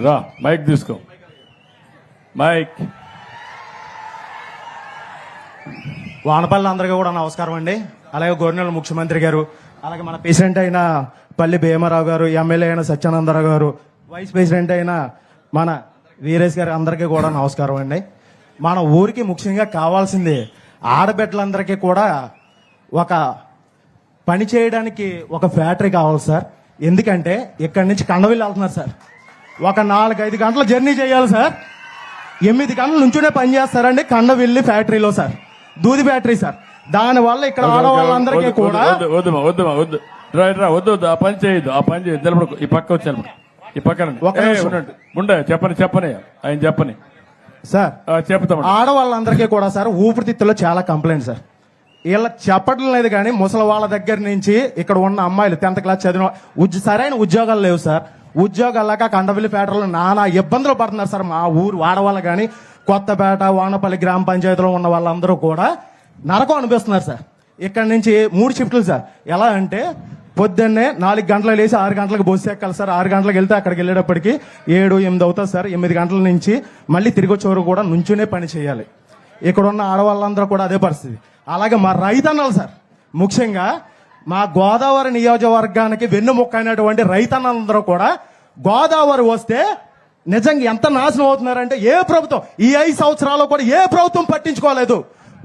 రా మైక్ తీసుకో. మైక్. వానపల్లి అందరికీ కూడా నమస్కారం అండి. అలాగే గవర్నర్ ముఖ్యమంత్రి గారు అలాగే మన ప్రెసిడెంట్ అయిన పల్లి భీమారావు గారు ఎమ్మెల్యే అయిన సత్యానందరావు గారు వైస్ ప్రెసిడెంట్ అయిన మన వీరేష్ గారు అందరికీ కూడా నమస్కారం అండి. మన ఊరికి ముఖ్యంగా కావాల్సింది ఆడబిడ్డలందరికీ కూడా ఒక పని చేయడానికి ఒక ఫ్యాక్టరీ కావాలి సార్. ఎందుకంటే ఇక్కడి నుంచి కండవిల్లు వెళ్తున్నారు సార్. ఒక నాలుగు ఐదు గంటల జర్నీ చేయాలి సార్. ఎనిమిది గంటల నుంచునే పని చేస్తారండి కండవిల్లి ఫ్యాక్టరీలో సార్. దూది ఫ్యాక్టరీ సార్. దానివల్ల ఇక్కడ ఆడవాళ్ళందరికీ కూడా వద్దు వద్దు వద్దు రా వద్దు వద్దు ఆ పని చేయొద్దు ఆ పని చేయొద్దు. నిలబడుకో ఈ పక్క వచ్చి నిలబడు. ఈ పక్కన ఉండే. చెప్పని చెప్పని. ఆయన చెప్పని. సార్ చెప్తాం ఆడవాళ్ళందరికీ కూడా సార్ ఊపిరితిత్తులో చాలా కంప్లైంట్ సార్. వీళ్ళ చెప్పడం లేదు కానీ ముసలి వాళ్ళ దగ్గర నుంచి ఇక్కడ ఉన్న అమ్మాయిలు టెన్త్ క్లాస్ చదివిన సరైన ఉద్యోగాలు లేవు సార్. ఉద్యోగాలక లేక నానా ఇబ్బందులు పడుతున్నారు సార్ మా ఊరు వాడవాళ్ళు కానీ కొత్తపేట వానపల్లి గ్రామ పంచాయతీలో ఉన్న వాళ్ళందరూ కూడా నరకం అనిపిస్తున్నారు సార్. ఇక్కడ నుంచి మూడు షిఫ్ట్లు సార్. ఎలా అంటే పొద్దున్నే నాలుగు గంటలకు లేచి ఆరు గంటలకు బస్సు ఎక్కాలి సార్. ఆరు గంటలకు వెళ్తే అక్కడికి వెళ్ళేటప్పటికి ఏడు ఎనిమిది అవుతుంది సార్. ఎనిమిది గంటల నుంచి మళ్ళీ తిరిగి వచ్చే వరకు కూడా నుంచునే పని చేయాలి. ఇక్కడ ఉన్న ఆడవాళ్ళందరూ కూడా అదే పరిస్థితి. అలాగే మా రైతన్నలు సార్. ముఖ్యంగా మా గోదావరి నియోజకవర్గానికి వెన్నుముక్క అయినటువంటి రైతన్నలందరూ కూడా గోదావరి వస్తే నిజంగా ఎంత నాశనం అవుతున్నారంటే ఏ ప్రభుత్వం ఈ ఐదు సంవత్సరాల్లో కూడా ఏ ప్రభుత్వం పట్టించుకోలేదు.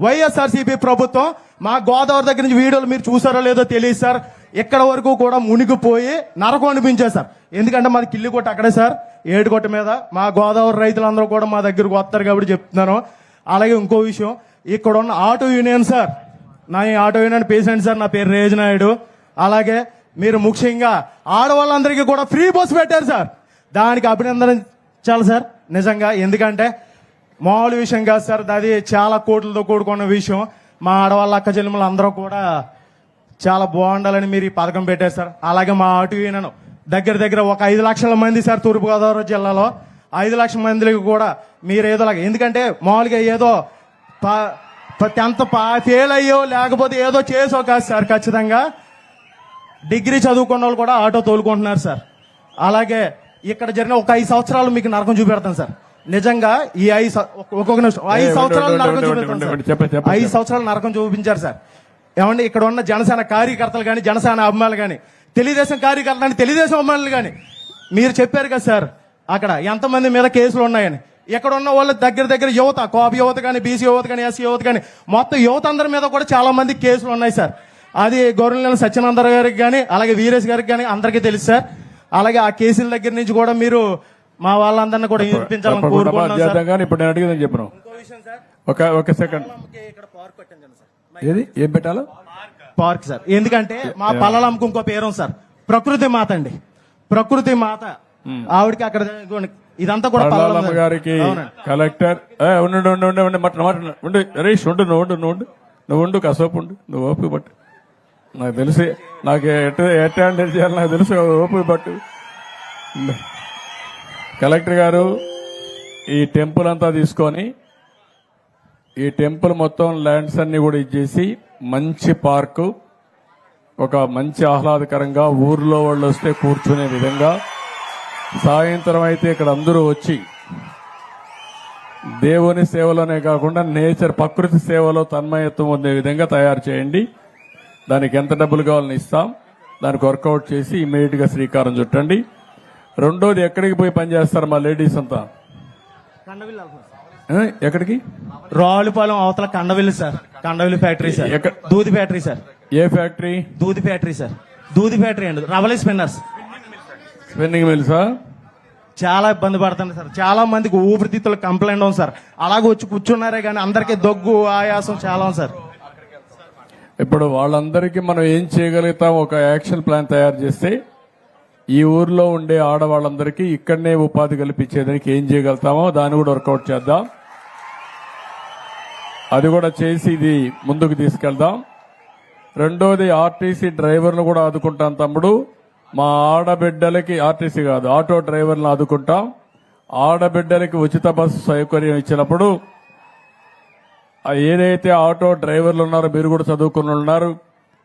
వైఎస్ఆర్సీపీ ప్రభుత్వం మా గోదావరి దగ్గర నుంచి వీడియోలు మీరు చూసారో లేదో తెలియదు సార్. ఇక్కడ వరకు కూడా మునిగిపోయి నరకం అనిపించారు సార్. ఎందుకంటే మాది కిల్లి కొట్ట అక్కడే సార్. ఏడుకొట్ట మీద మా గోదావరి రైతులందరూ కూడా మా దగ్గరకు వస్తారు కాబట్టి చెప్తున్నాను. అలాగే ఇంకో విషయం ఇక్కడ ఉన్న ఆటో యూనియన్ సార్. నా ఈ ఆటో యూనియన్ పేషెంట్ సార్ నా పేరు రేజ్ నాయుడు అలాగే మీరు ముఖ్యంగా ఆడవాళ్ళందరికీ కూడా ఫ్రీ బస్ పెట్టారు సార్. దానికి అభినందించాలి సార్. నిజంగా ఎందుకంటే మామూలు విషయం కాదు సార్. అది చాలా కోట్లతో కూడుకున్న విషయం. మా ఆడవాళ్ళ అక్క చెల్లెములు అందరూ కూడా చాలా బాగుండాలని మీరు ఈ పథకం పెట్టారు సార్. అలాగే మా అటు ఈయనను దగ్గర దగ్గర ఒక ఐదు లక్షల మంది సార్ తూర్పుగోదావరి జిల్లాలో. ఐదు లక్షల మందికి కూడా మీరు ఏదోలాగా ఎందుకంటే మామూలుగా ఏదో టెన్త్ ఫెయిల్ అయ్యో లేకపోతే ఏదో చేసో కాదు సార్ ఖచ్చితంగా. డిగ్రీ చదువుకున్న వాళ్ళు కూడా ఆటో తోలుకుంటున్నారు సార్. అలాగే ఇక్కడ జరిగిన ఒక ఐదు సంవత్సరాలు మీకు నరకం చూపెడతాను సార్. నిజంగా ఈ ఐదు ఒక్కొక్క నిమిషం. ఐదు సంవత్సరాలు నరకం చూపెడతాను. ఐదు సంవత్సరాలు నరకం చూపించారు సార్. ఏమండి ఇక్కడ ఉన్న జనసేన కార్యకర్తలు కానీ జనసేన అభిమానులు కానీ తెలుగుదేశం కార్యకర్తలు కానీ తెలుగుదేశం అభిమానులు కానీ మీరు చెప్పారు కదా సార్ అక్కడ ఎంతమంది మీద కేసులు ఉన్నాయని. ఇక్కడ ఉన్న వాళ్ళ దగ్గర దగ్గర యువత కోప యువత కానీ బీసీ యువత కానీ ఎస్సీ యువత కానీ మొత్తం యువత అందరి మీద కూడా చాలా మంది కేసులు ఉన్నాయి సార్. అది గౌరవ సత్యనందర్ గారికి కానీ అలాగే వీరేష్ గారికి కానీ అందరికీ తెలుసు సార్. అలాగే ఆ కేసుల దగ్గర నుంచి కూడా మీరు మా వాళ్ళందరినీ కూడా వినిపించాలని తప్పకుండా కోరుకుంటున్నాం సార్. చేద్దాం కానీ ఇప్పుడు నేను అడిగిందని చెప్పను. ఒక ఒక సెకండ్ ఏది? ఏం పెట్టాలో? Park sir. ఎందుకంటే మా పల్లలంకు ఇంకో పేరు సార్. ప్రకృతి మాత అండి. ప్రకృతి మాత. ఆవిడకి అక్కడ ఇదంతా కూడా పల్లాలమ్మ పల్లలం గారికి. కలెక్టర్ ఉండు ఉండు ఉండు ఉండు ఉండు మటన్ మటన్ ఉండు హరీష్ ఉండు నువ్వు ఉండు నువ్వు ఉండు. నువ్వు ఉండు కసోపు ఉండు. నువ్వు ఓపిక పట్టు. నాకు తెలిసి. నాకు ఎట్ ఎట్ హ్యాండిల్ చేయాలి నాకు తెలుసు. ఓపిక పట్టు. కలెక్టర్ గారు ఈ టెంపుల్ అంతా తీసుకొని ఈ టెంపుల్ మొత్తం ల్యాండ్స్ అన్ని కూడా ఇచ్చేసి మంచి పార్కు ఒక మంచి ఆహ్లాదకరంగా ఊర్లో వాళ్ళు వస్తే కూర్చునే విధంగా సాయంత్రం అయితే ఇక్కడ అందరూ వచ్చి దేవుని సేవలోనే కాకుండా నేచర్ ప్రకృతి సేవలో తన్మయత్వం ఉండే విధంగా తయారు చేయండి. దానికి ఎంత డబ్బులు కావాలని ఇస్తాం? దానికి వర్కౌట్ చేసి ఇమీడియట్గా శ్రీకారం చుట్టండి. రెండోది ఎక్కడికి పోయి పనిచేస్తారు మా లేడీస్ అంతా? ఎక్కడికి? రావులపాలెం అవతల Kandavilli sir. Kandavilli factory sir? దూది ఫ్యాక్టరీ సార్. ఏ ఫ్యాక్టరీ? దూది ఫ్యాక్టరీ సార్. దూది ఫ్యాక్టరీ అండి. రవలి స్పిన్నర్స్. స్పిన్నింగ్ మిల్సా చాలా ఇబ్బంది పడుతుంది సార్. చాలా మందికి ఊపిరితిత్తులు కంప్లైంట్ ఉంది సార్. అలాగే వచ్చి కూర్చున్నారే కానీ అందరికీ దగ్గు ఆయాసం చాలా ఉంది సార్. ఇప్పుడు వాళ్ళందరికీ మనం ఏం చేయగలుగుతాం? ఒక యాక్షన్ ప్లాన్ తయారు చేస్తే ఈ ఊర్లో ఉండే ఆడవాళ్ళందరికీ ఇక్కడనే ఉపాధి కల్పించేదానికి ఏం చేయగలుగుతామో దాన్ని కూడా వర్కౌట్ చేద్దాం. అది కూడా చేసి ఇది ముందుకు తీసుకెళ్దాం. రెండోది ఆర్టీసీ డ్రైవర్లు కూడా ఆదుకుంటాం తమ్ముడు. మా ఆడబిడ్డలకి ఆర్టీసీ కాదు ఆటో డ్రైవర్లను ఆదుకుంటాం. ఆడబిడ్డలకి ఉచిత బస్సు సౌకర్యం ఇచ్చినప్పుడు ఏదైతే ఆటో డ్రైవర్లు ఉన్నారో మీరు కూడా చదువుకుని ఉన్నారు.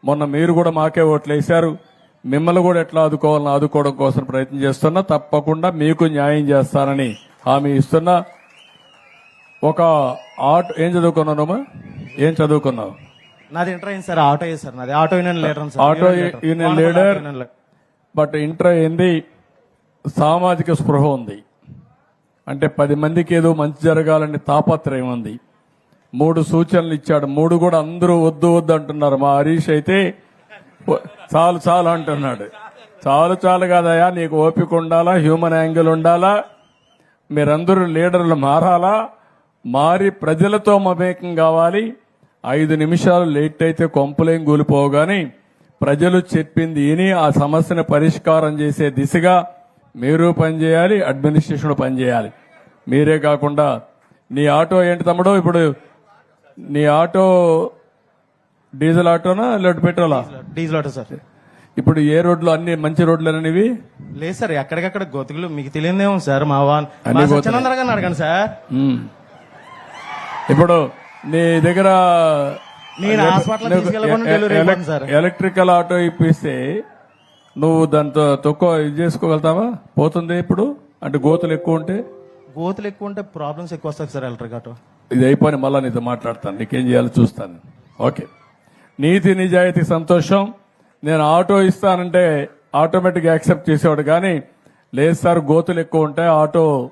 మొన్న మీరు కూడా మాకే ఓట్లు వేశారు. మిమ్మల్ని కూడా ఎట్లా ఆదుకోవాలని ఆదుకోవడం కోసం ప్రయత్నం చేస్తున్నా. తప్పకుండా మీకు న్యాయం చేస్తానని హామీ ఇస్తున్నా. ఒక ఆటో ఏం చదువుకున్నానమ్మా ఏం చదువుకున్నావు? నాది ఇంటర్ అయింది సార్ ఆటో అయ్యి సార్ నాది. Auto union leader sir. Auto union leader. But inter అయింది. సామాజిక స్పృహ ఉంది. అంటే పది మందికి ఏదో మంచి జరగాలని తాపత్రయం ఉంది. మూడు సూచనలు ఇచ్చాడు. మూడు కూడా అందరూ వద్దు వద్దు అంటున్నారు. మా హరీష్ అయితే చాలు చాలు అంటున్నాడు. చాలు చాలు కాదయా నీకు ఓపిక ఉండాలా హ్యూమన్ యాంగిల్ ఉండాలా మీరందరూ లీడర్లు మారాలా మారి ప్రజలతో మమేకం కావాలి. ఐదు నిమిషాలు లేట్ అయితే కొంపలేం కూలిపోగాని ప్రజలు చెప్పింది విని ఆ సమస్యను పరిష్కారం చేసే దిశగా మీరు పనిచేయాలి అడ్మినిస్ట్రేషన్ పనిచేయాలి. మీరే కాకుండా నీ ఆటో ఏంటి తమ్ముడో ఇప్పుడు నీ ఆటో డీజిల్ ఆటోనా లేకపోతే పెట్రోలా? Diesel auto sir. ఇప్పుడు ఏ రోడ్లు అన్ని మంచి రోడ్లేననివి లేదు సార్ ఎక్కడికక్కడ గోతుకులు మీకు తెలియదేమో సార్ మా వాన్. అన్ని మా గోతులే. సత్యనందర గారిని అడగండి సార్. ఇప్పుడు నీ దగ్గర నేను హాస్పిటల్ నువ్వు తీసుకెళ్ళకుండా ఎ- డెలివరీ ఎ- ఇవ్వండి సార్. ఎలక్ట్రికల్ ఆటో ఇప్పిస్తే నువ్వు దాంతో తక్కువ ఇది చేసుకోగలుగుతావా? పోతుంది ఇప్పుడు? అంటే గోతులు ఎక్కువ ఉంటే? గోతులు ఎక్కువ ఉంటే ప్రాబ్లమ్స్ ఎక్కువ వస్తాయి సార్ ఎలక్ట్రిక్ ఆటో. ఇది అయిపోయి మళ్ళీ నీతో మాట్లాడతాను. నీకేం చేయాలో చూస్తాను. ఓకే. నీతి నిజాయితీ సంతోషం. నేను ఆటో ఇస్తానంటే ఆటోమేటిక్ యాక్సెప్ట్ చేసేవాడు కానీ లేదు సార్ గోతులు ఎక్కువ ఉంటాయి. ఆటో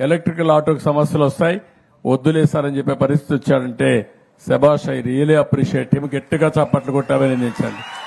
ఎలక్ట్రికల్ ఆటోకి సమస్యలు వస్తాయి. వద్దులే సార్ అని చెప్పే పరిస్థితి వచ్చాడంటే శభాష్ ఐ రియలీ అప్రిషియేట్ హిమ్. గట్టిగా చప్పట్లు కొట్టామని నిందించండి